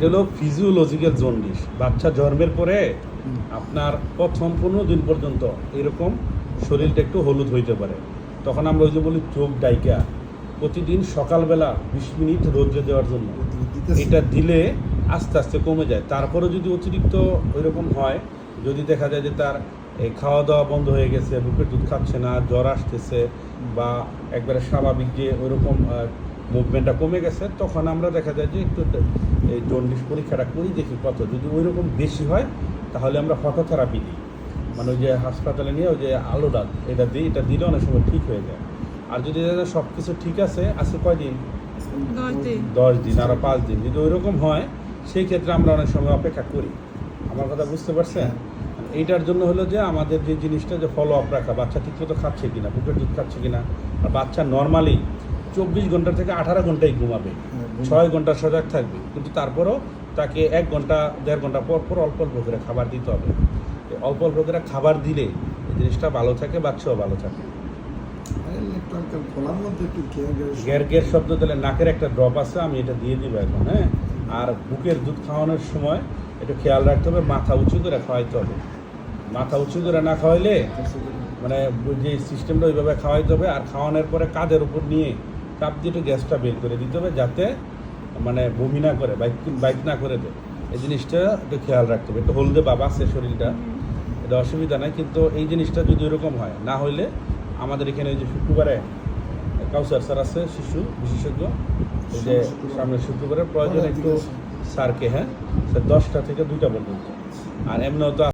এটা হলো physiological jaundice বাচ্চা জন্মের পরে আপনার প্রথম পনেরো দিন পর্যন্ত এরকম শরীরটা একটু হলুদ হইতে পারে। তখন আমরা ওই যে বলি চোখ ডাইকা। প্রতিদিন সকালবেলা বিশ মিনিট রোদ্রে দেওয়ার জন্য। এটা দিলে আস্তে আস্তে কমে যায়। তারপরে যদি অতিরিক্ত ওইরকম হয়, যদি দেখা যায় যে তার এই খাওয়া দাওয়া বন্ধ হয়ে গেছে, বুকের দুধ খাচ্ছে না, জ্বর আসতেছে বা একবারে স্বাভাবিক যে ওইরকম মুভমেন্টটা কমে গেছে তখন আমরা দেখা যায় যে একটু এই জন্ডিস পরীক্ষাটা করি দেখি কত। যদি ওইরকম বেশি হয় তাহলে আমরা ফটোথেরাপি দিই। মানে ওই যে হাসপাতালে নিয়ে ওই যে আলো দাঁত এটা দিই এটা দিলে অনেক সময় ঠিক হয়ে যায়। আর যদি সব কিছু ঠিক আছে আজকে কয়দিন? দশ দিন। দশ দিন আরও পাঁচ দিন। যদি ওইরকম হয় সেই ক্ষেত্রে আমরা অনেক সময় অপেক্ষা করি। আমার কথা বুঝতে পারছেন? এইটার জন্য হলো যে আমাদের যে জিনিসটা যে ফলো আপ রাখা বাচ্চা ঠিকমতো খাচ্ছে কিনা বুকের দুধ খাচ্ছে কিনা আর বাচ্চা নর্মালি চব্বিশ ঘণ্টা থেকে আঠারো ঘন্টাই ঘুমাবে। ছয় ঘণ্টা সজাগ থাকবে। কিন্তু তারপরও তাকে এক ঘণ্টা দেড় ঘণ্টা পর পর অল্প অল্প করে খাবার দিতে হবে। অল্প অল্প করে খাবার দিলে এই জিনিসটা ভালো থাকে বাচ্চাও ভালো থাকে। গ্যার গ্যার শব্দ। দিলে নাকের একটা ড্রপ আছে আমি এটা দিয়ে দিব এখন হ্যাঁ? আর বুকের দুধ খাওয়ানোর সময় একটু খেয়াল রাখতে হবে মাথা উঁচু করে খাওয়াইতে হবে। মাথা উঁচু করে না খাওয়াইলে মানে যে সিস্টেমটা ওইভাবে খাওয়াইতে হবে আর খাওয়ানোর পরে কাদের উপর নিয়ে চাপ দিয়ে একটু গ্যাসটা বের করে দিতে হবে যাতে মানে বমি না করে বাইক বাইক না করে দেয় এই জিনিসটা একটু খেয়াল রাখতে হবে। একটু হলদে বাবা আছে শরীরটা। এটা অসুবিধা নাই কিন্তু এই জিনিসটা যদি ওরকম হয় না হইলে আমাদের এখানে ওই যে শুক্রবারে কাউসার স্যার আছে শিশু বিশেষজ্ঞ এই যে সামনে শুক্রবারে প্রয়োজন একটু স্যারকে হ্যাঁ? স্যার দশটা থেকে দুইটা পর্যন্ত। আর এমনিও তো